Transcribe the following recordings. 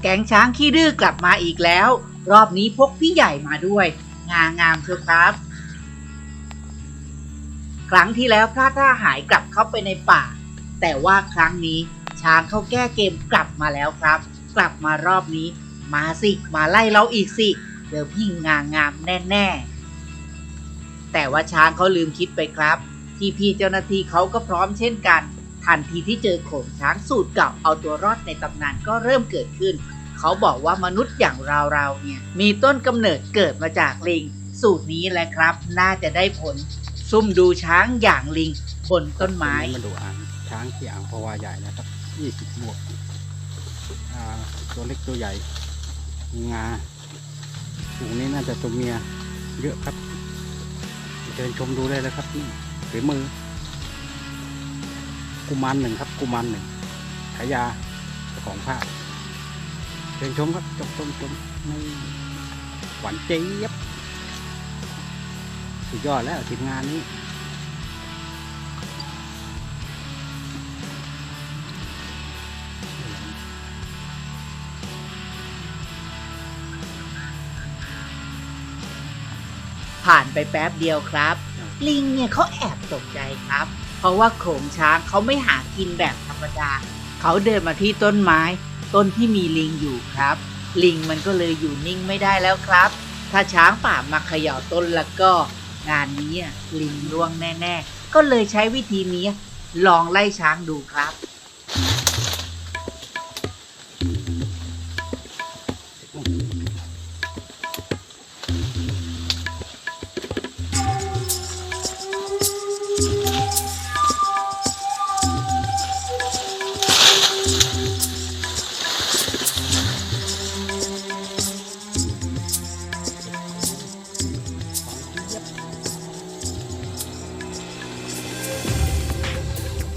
แก๊งช้างขี้ดื้อกลับมาอีกแล้ว รอบนี้พกพี่ใหญ่มาด้วย งางามเชียวครับ ครั้งที่แล้วพลาดท่าหายกลับเข้าไปในป่า แต่ว่าครั้งนี้ช้างเขาแก้เกมกลับมาแล้วครับ กลับมารอบนี้ มาสิมาไล่เราอีกสิเดี๋ยวพี่งางามแน่ๆแต่ว่าช้างเขาลืมคิดไปครับ ที่พี่เจ้าหน้าที่เขาก็พร้อมเช่นกัน ทันทีที่เจอโขงช้างสูตรเก่าเอาตัวรอดในตำนานก็เริ่มเกิดขึ้น เขาบอกว่ามนุษย์อย่างเราๆเนี่ยมีต้นกำเนิดเกิดมาจากลิง สูตรนี้แหละครับ น่าจะได้ผล ซุ่มดูช้างอย่างลิงบนต้นไม้มาดูอ่างช้างที่อ่างพวาใหญ่นะครับยี่สิบบวกอ่าตัวเล็กตัวใหญ่ งาฝูงนี้น่าจะตัวเมียเยอะครับเชิญชมดูได้เลยครับนี่ฝีมือ กุมารหนึ่งครับ กุมารหนึ่งฉายาของภาพเชิญชมครับจมชมชมนี่หวานเจี๊ยบสุดยอดแล้วทีมงานนี้ผ่านไปแป๊บเดียวครับ ลิงเนี่ยเขาแอบตกใจครับ เพราะว่าโขงช้างเขาไม่หากินแบบธรรมดา เขาเดินมาที่ต้นไม้ ต้นที่มีลิงอยู่ครับ ลิงมันก็เลยอยู่นิ่งไม่ได้แล้วครับ ถ้าช้างป่ามาเขย่าต้นแล้วก็ งานนี้ลิงล่วงแน่ ๆ ก็เลยใช้วิธีนี้ลองไล่ช้างดูครับ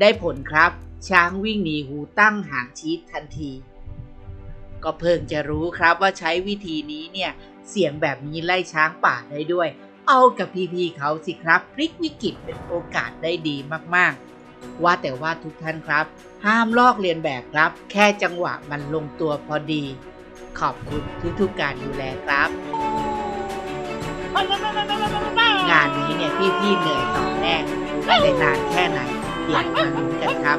ได้ผลครับ ช้างวิ่งหนีหูตั้งหางชีดทันที ก็เพิ่งจะรู้ครับว่าใช้วิธีนี้เนี่ย เสียงแบบนี้ไล่ช้างป่าได้ด้วย เอากับพี่ๆเขาสิครับ พลิกวิกฤตเป็นโอกาสได้ดีมากๆ ว่าแต่ว่าทุกท่านครับ ห้ามลอกเลียนแบบครับ แค่จังหวะมันลงตัวพอดี ขอบคุณทุกๆการดูแลครับ งานนี้เนี่ยพี่ๆเหนื่อยต่อแน่จะได้นานแค่ไหนเดี๋ยวมาลุ้นกันครับ